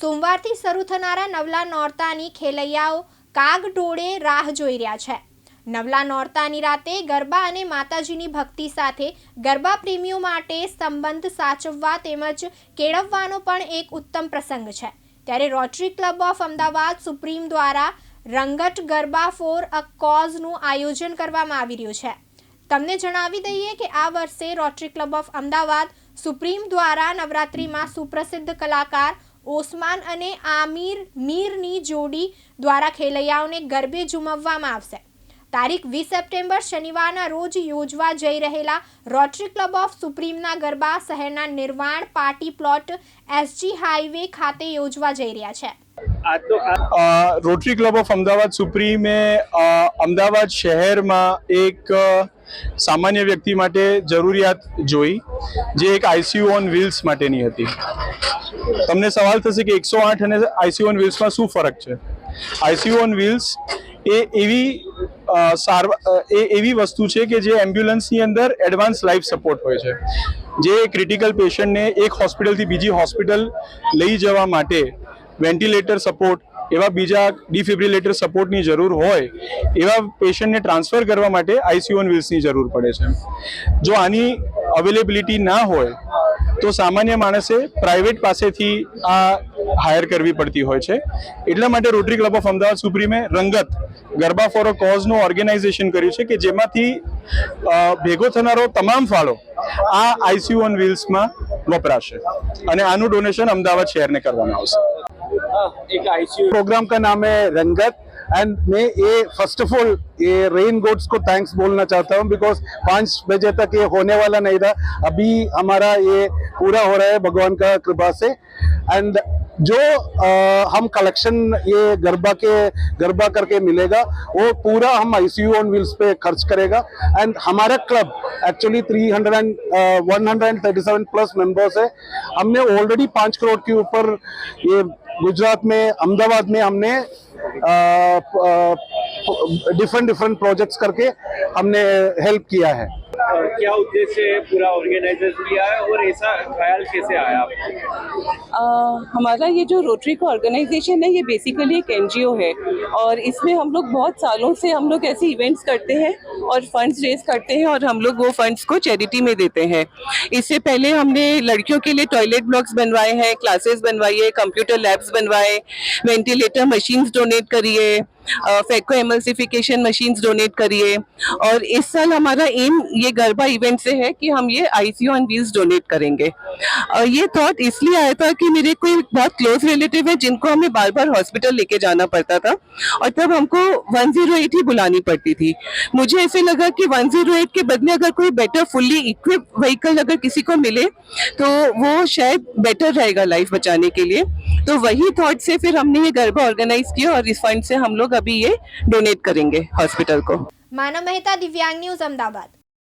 સોમવારથી શરૂ થનારા નવલા નોરતાની ખેલૈયાઓ કાગ કાગડોળે રાહ જોઈ રહ્યા છે નવલા નોરતાની રાતે ગરબા અને માતાજીની ભક્તિ સાથે ગરબા પ્રેમીઓ માટે સંબંધ સાચવવા તેમજ કેળવવાનો પણ એક ઉત્તમ પ્રસંગ છે ત્યારે Rotary Club of Ahmedabad Supreme દ્વારા રંગટ ગરબા ફોર અ કોઝનું આયોજન કરવામાં આવી રહ્યું છે તમને જણાવી દઈએ કે આ વર્ષે Rotary Club of Ahmedabad Supreme દ્વારા નવરાત્રિમાં સુપ્રસિદ્ધ કલાકાર ઓસમાન અને આમિર મીરની જોડી દ્વારા ખેલૈયાઓને ગરબે ઝુમવવામાં આવશે તારીખ વીસ સપ્ટેમ્બર શનિવારના રોજ યોજવા જઈ રહેલા રોટરી ક્લબ ઓફ સુપ્રીમના ગરબા શહેરના Nirvana party plot SG highway ખાતે યોજવા જઈ રહ્યા છે રોટરી ક્લબ ઓફ અમદાવાદ સુપ્રીમે અમદાવાદ શહેરમાં એક સામાન્ય વ્યક્તિ માટે જરૂરિયાત જોઈ જે એક આઈસીયુ ઓન વ્હીલ્સ માટેની હતી તમને સવાલ થશે કે એકસો આઠ અને આઈસીયુ ઓન વ્હીલ્સમાં શું ફરક છે આઈસીયુ ઓન વ્હીલ્સ એ એવી સારવાર એ એવી વસ્તુ છે કે જે એમ્બ્યુલન્સની અંદર એડવાન્સ લાઈફ સપોર્ટ હોય છે જે ક્રિટિકલ પેશન્ટને એક હોસ્પિટલથી બીજી હોસ્પિટલ લઈ જવા માટે વેન્ટિલેટર સપોર્ટ એવા બીજા ડિફિબ્રિલેટર સપોર્ટની જરૂર હોય એવા પેશન્ટને ટ્રાન્સફર કરવા માટે આઈસીયુ વ્હીલ્સની જરૂર પડે છે જો આની અવેલેબિલિટી ના હોય તો સામાન્ય માણસે પ્રાઇવેટ પાસેથી આ હાયર કરવી પડતી હોય છે એટલા માટે રોટરી ક્લબ ઓફ અમદાવાદ સુપ્રીમે રંગત ગરબા ફોર અ કોઝનું ઓર્ગેનાઇઝેશન કર્યું છે કે જેમાંથી ભેગો થનારો તમામ ફાળો આ આઈસીયુ ઓન વ્હીલ્સમાં વપરાશે અને આનું ડોનેશન અમદાવાદ શહેરને કરવામાં આવશે एक आईसीयू प्रोग्राम का नाम है रंगत एंड मैं ये फर्स्ट ऑफ ऑल ये रेन गोड्स को थैंक्स बोलना चाहता हूँ बिकॉज पाँच बजे तक ये होने वाला नहीं था अभी हमारा ये पूरा हो रहा है भगवान का कृपा से एंड जो आ, हम कलेक्शन ये गरबा के गरबा करके मिलेगा वो पूरा हम आईसीयू ऑन व्हील्स पे खर्च करेगा एंड हमारा क्लब actually 300 and one plus members है हमने ऑलरेडी पाँच करोड़ के ऊपर ये गुजरात में अहमदाबाद में हमने डिफरेंट डिफरेंट प्रोजेक्ट्स करके हमने हेल्प किया है क्या उद्देश्य पूरा ऑर्गेनाइजर्स लिया है और ऐसा ख्याल कैसे आया आपको हमारा ये जो रोटरी का ऑर्गेनाइजेशन है ये बेसिकली एक एन है और इसमें हम लोग बहुत सालों से हम लोग ऐसे इवेंट्स करते हैं और फंड्स रेज करते हैं और हम लोग वो फंड्स को चैरिटी में देते हैं इससे पहले हमने लड़कियों के लिए टॉयलेट ब्लॉक्स बनवाए हैं क्लासेस बनवाई है कंप्यूटर लैब्स बनवाए वेंटिलेटर मशीन्स डोनेट करिए फेको एमल्सिफिकेशन मशीन डोनेट करिए और इस साल हमारा एम ये गरबा इवेंट से है कि हम ये I C on wheels donate करेंगे और ये थॉट इसलिए आया था कि मेरे कोई बहुत क्लोज रिलेटिव है जिनको हमें बार बार हॉस्पिटल लेके जाना पड़ता था और तब हमको एट ही बुलानी पड़ती थी मुझे ऐसे लगा कि एट के बदले अगर कोई बेटर फुल्ली इक्विप व्हीकल अगर किसी को मिले तो वो शायद बेटर रहेगा लाइफ बचाने के लिए तो वही थॉट से फिर हमने ये गरबा ऑर्गेनाइज किया और इस फंड से हम लोग अभी ये डोनेट करेंगे हॉस्पिटल को मानव मेहता दिव्यांग न्यूज अहमदाबाद